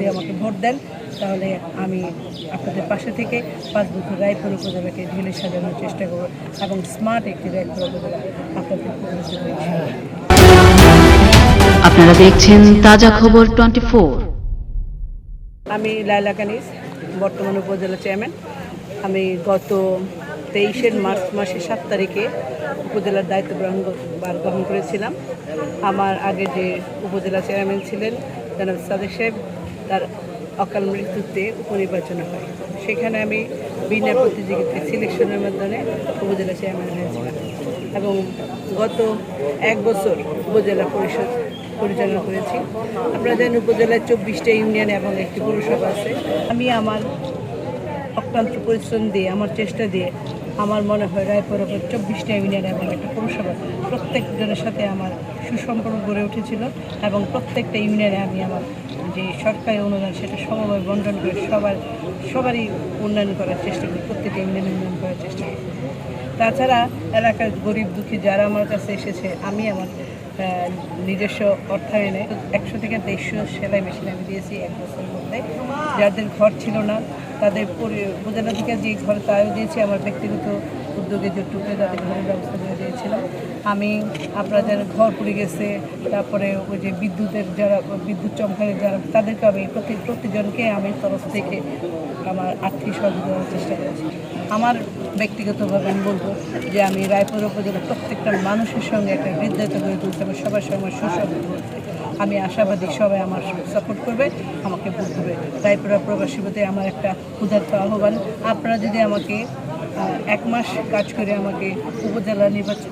যদি আমাকে ভোট দেন তাহলে আমি আপনাদের পাশে থেকে পাঁচ বছর রায়পুর উপজেলাকে ঢেলে সাজানোর চেষ্টা করব এবং স্মার্ট একটি রায়পুর উপজেলা আপনাদের আপনারা দেখছেন তাজা খবর টোয়েন্টি আমি লায়লা কানিস বর্তমান উপজেলা চেয়ারম্যান। আমি গত তেইশের মার্চ মাসের সাত তারিখে উপজেলার দায়িত্ব গ্রহণ বার গ্রহণ করেছিলাম। আমার আগে যে উপজেলা চেয়ারম্যান ছিলেন জনাব সাদেক সাহেব তার অকাল মৃত্যুতে উপনির্বাচন হয়। সেখানে আমি বিনা প্রতিযোগিতায় সিলেকশনের মাধ্যমে উপজেলা চেয়ারম্যান হয়েছিলাম এবং গত এক বছর উপজেলা পরিষদ পরিচালনা করেছি। আপনারা জানেন উপজেলায় চব্বিশটা ইউনিয়ন এবং একটি পৌরসভা আছে। আমি আমার অক্লান্ত পরিশ্রম দিয়ে, আমার চেষ্টা দিয়ে আমার মনে হয় রায়পুর চব্বিশটা ইউনিয়ন এবং একটা পৌরসভা। প্রত্যেকজনের সাথে আমার সুসম্পর্ক গড়ে উঠেছিল এবং প্রত্যেকটা ইউনিয়নে আমি আমার যে সরকারি অনুদান, সেটা সমভাবে বন্টন করে সবার, সবারই উন্নয়ন করার চেষ্টা করি, প্রত্যেকটা ইউনিয়ন উন্নয়ন করার চেষ্টা করি। তাছাড়া এলাকার গরিব দুঃখী যারা আমার কাছে এসেছে, আমি আমার নিজস্ব অর্থায়নে একশো থেকে দেড়শো সেলাই মেশিন আমি দিয়েছি এক বছরের মধ্যে। যাদের ঘর ছিল না তাদের উপজেলা থেকে যে ঘর তাও দিয়েছি, আমার ব্যক্তিগত উদ্যোগে যেটুকু তাদের ঘরের ব্যবস্থা করে দিয়েছিলাম আমি আপনারা যারা ঘর পড়ে গেছে, তারপরে ওই যে বিদ্যুতের যারা, বিদ্যুৎ চমকালে যারা, তাদেরকে আমি প্রতি প্রতিজনকে আমি তরফ থেকে আমার আর্থিক দেওয়ার চেষ্টা করেছি আমার ব্যক্তিগতভাবে আমি বলব যে আমি রায়পুর উপজেলার প্রত্যেকটা মানুষের সঙ্গে একটা হৃদয়তা গড়ে তুলতে হবে, সবার সঙ্গে সুসম্পর্ক করতে। আমি আশাবাদী সবাই আমার সাপোর্ট করবে, আমাকে ভোট দেবে। রায়পুরা প্রবাসী প্রতি আমার একটা ক্ষুধার্ত আহ্বান। আপনারা যদি আমাকে এক মাস কাজ করে আমাকে উপজেলা নির্বাচন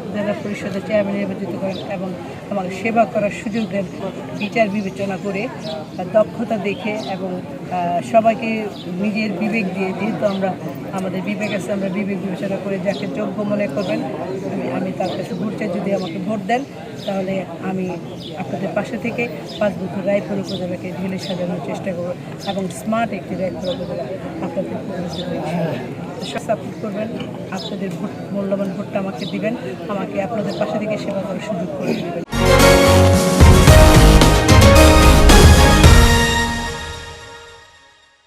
উপজেলা পরিষদের চেয়ারম্যান নির্বাচিত করেন এবং আমাকে সেবা করার সুযোগ দেন, বিচার বিবেচনা করে দক্ষতা দেখে এবং সবাইকে নিজের বিবেক দিয়ে, যেহেতু আমরা, আমাদের বিবেক আছে, আমরা বিবেক বিবেচনা করে যাকে যোগ্য মনে করবেন, আমি আমি তার কাছে ভোট চাই, যদি আমাকে ভোট দেন তাহলে আমি আপনাদের পাশে থেকে পাঁচ বছর রায়পুর উপজেলাকে ঢেলে সাজানোর চেষ্টা করব এবং স্মার্ট একটি রায়পুর উপজেলা আপনাদের সাপোর্ট করবেন, আপনাদের ভোট মূল্যবান ভোটটা আমাকে দিবেন, আমাকে আপনাদের পাশে থেকে সেবা করার সুযোগ করে দেবেন।